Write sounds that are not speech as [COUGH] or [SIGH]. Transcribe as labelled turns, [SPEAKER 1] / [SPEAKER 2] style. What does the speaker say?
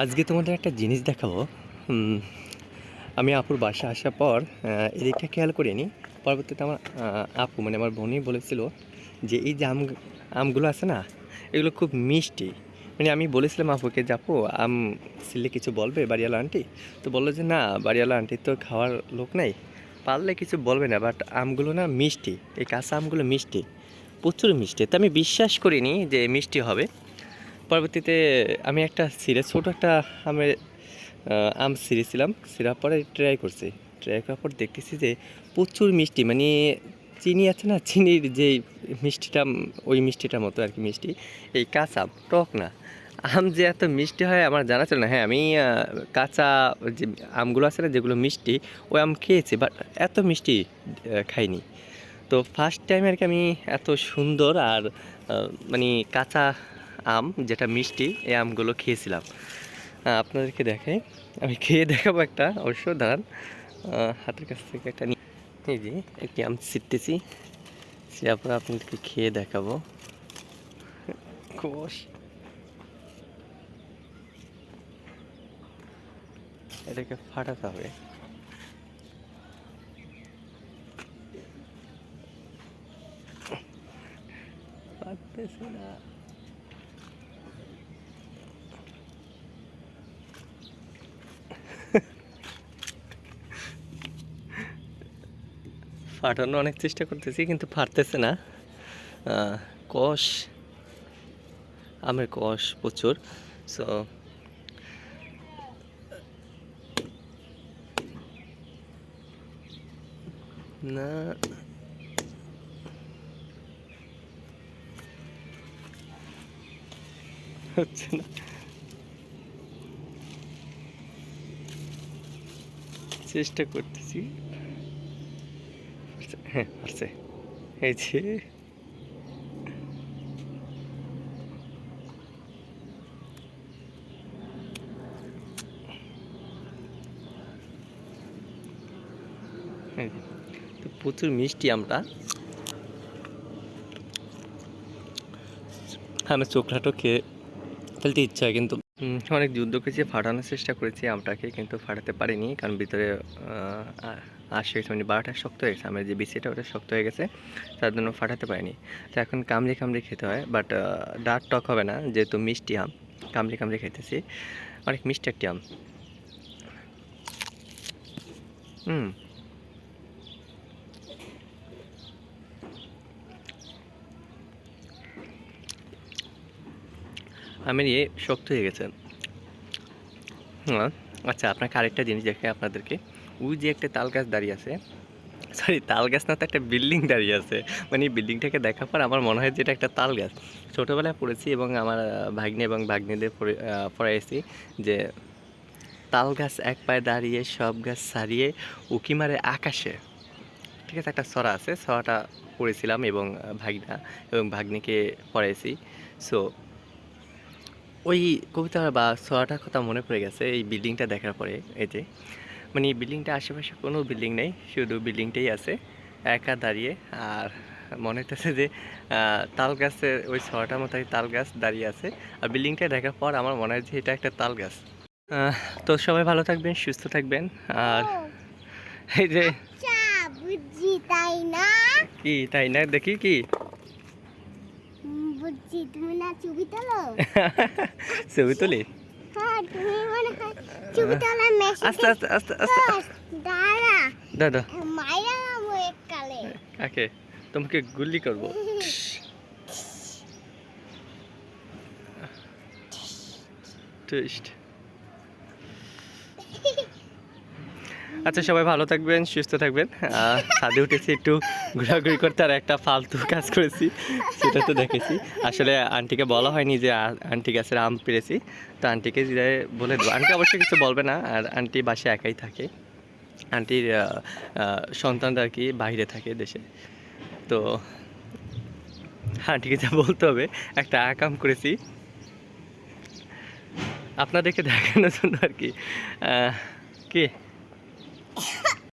[SPEAKER 1] আজকে তোমাদের একটা জিনিস দেখাবো। আমি আপুর বাসা আসার পর এদিকটা খেয়াল করিনি পরবর্তীতে আমার আপু মানে আমার বোনই বলেছিল যে এই যে আম, আমগুলো আছে না, এগুলো খুব মিষ্টি। মানে আমি বলেছিলাম আপুকে যে, আপু, আম ছিলে কিছু বলবে বাড়িওয়ালা আন্টি? তো বলল যে, না, বাড়িওয়ালা আন্টি তো খাওয়ার লোক নাই। পারলে কিছু বলবে না বাট আমগুলো না মিষ্টি। এই কাঁচা আমগুলো মিষ্টি। প্রচুর মিষ্টি। তো আমি বিশ্বাস করিনি যে মিষ্টি হবে। পরবর্তীতে আমি একটা সিরিয়াস ছোটো একটা আমের আম সিরেছিলাম সিরাপ পরে ট্রাই করছি। ট্রাই করার পর দেখতেছি যে প্রচুর মিষ্টি মানে চিনি আছে না? চিনির যে মিষ্টিটা, ওই মিষ্টিটার মতো আর কি মিষ্টি। এই কাঁচা, টক না। আম যে এত মিষ্টি হয় আমার জানা ছিল না। হ্যাঁ আমি কাঁচা যে আমগুলো আছে না, যেগুলো মিষ্টি, ওই আম খেয়েছি বাট এত মিষ্টি খাইনি। তো ফার্স্ট টাইম আর কি আমি এত সুন্দর আর মানে কাঁচা আম, যেটা মিষ্টি, এই আমগুলো খেয়েছিলাম। আপনাদেরকে দেখাই। আমি খেয়ে দেখাবো একটা, অবশ্য, দাঁড়ান। হাতের কাছ থেকে একটা নিয়ে যে, একটি আম ছিটতেছি। সে পর আপনাদেরকে খেয়ে দেখাবো। কোষ এটাকে ফাটাতে হবে। পারতেছে না। ফাটানো অনেক চেষ্টা করতেছি, কিন্তু ফাটতেছে না। কষ, আমের কষ প্রচুর সো না। হচ্ছে না। চেষ্টা করতেছি। হ্যাঁ পারছে এই তো প্রচুর মিষ্টি আমটা। আমি চোখলাটো খেয়ে ফেলতে ইচ্ছা হয় কিন্তু অনেক যুদ্ধ করেছি, ফাটানোর চেষ্টা করেছি আমটাকে, কিন্তু ফাটাতে পারিনি, কারণ ভিতরে আসে মানে বারোটা শক্ত হয়ে গেছে, আমার যে বিচিটা ওটা শক্ত হয়ে গেছে, তার জন্য ফাটাতে পারিনি। তো এখন কামড়ে কামড়ে খেতে হয় বাট ডার্ক টক হবে না, যেহেতু মিষ্টি আম, কামড়ে কামড়ে খেতেছি অনেক মিষ্টি একটি আম। হুম আমের নিয়ে শক্ত হয়ে গেছে হ্যাঁ আচ্ছা আপনাকে আরেকটা জিনিস দেখে আপনাদেরকে। ওই যে একটা তাল গাছ দাঁড়িয়ে আছে সরি তাল গাছ না, তো একটা বিল্ডিং দাঁড়িয়ে আছে। মানে এই বিল্ডিংটাকে দেখার পর আমার মনে হয় যে এটা একটা তাল গাছ। ছোটোবেলায় পড়েছি এবং আমার ভাগ্নে এবং ভাগ্নিদের পড়াইছি যে তাল গাছ এক পায়ে দাঁড়িয়ে, সব গাছ সারিয়ে উকি মারে আকাশে। ঠিক আছে, একটা সরা আছে সরাটা পড়েছিলাম এবং ভাগনা, এবং ভাগ্নিকে পড়াইছি। সো ওই কবিতা বা ছড়াটার কথা মনে পড়ে গেছে এই বিল্ডিংটা দেখার পরে এই যে। মানে এই বিল্ডিংটা আশেপাশে কোনো বিল্ডিং নেই শুধু বিল্ডিংটাই আছে একা দাঁড়িয়ে। আর মনে হইতেছে যে তাল গাছের ওই ছড়াটার মতো তাল গাছ দাঁড়িয়ে আছে। আর বিল্ডিংটা দেখার পর আমার মনে হয় যে এটা একটা তাল গাছ তো সবাই ভালো থাকবেন সুস্থ থাকবেন। আর এই যে
[SPEAKER 2] আচ্ছা তাই না?
[SPEAKER 1] কি তাই না? দেখি কি?
[SPEAKER 2] বুঝছি তুমি না ছবি তোলো? [LAUGHS]
[SPEAKER 1] ছবি তুলি?
[SPEAKER 2] হ্যাঁ তোলা
[SPEAKER 1] আস্তে আস্তে আস্তে আস্তে।
[SPEAKER 2] দাঁড়া।
[SPEAKER 1] দাদা
[SPEAKER 2] মাইরা কালে
[SPEAKER 1] কাকে তোমাকে গুলি করব। [LAUGHS] টেস্ট আচ্ছা সবাই ভালো থাকবেন, সুস্থ থাকবেন। ছাদে উঠেছি, একটু ঘোরাঘুরি করতে আর একটা ফালতু কাজ করেছি, সেটা তো দেখেছি। আসলে আন্টিকে বলা হয়নি যে আন্টি গাছের আম পেরেছি। তো আন্টিকে যে বলে দেবো। আন্টি অবশ্যই কিছু বলবে না, আর আন্টি বাসায় একাই থাকে। আন্টির সন্তানরা আর কি বাইরে থাকে দেশে। তো আন্টিকে যা বলতে হবে, একটা আকাম করেছি। আপনাদেরকে দেখানোর জন্য আর কি। কি? Ha! [LAUGHS]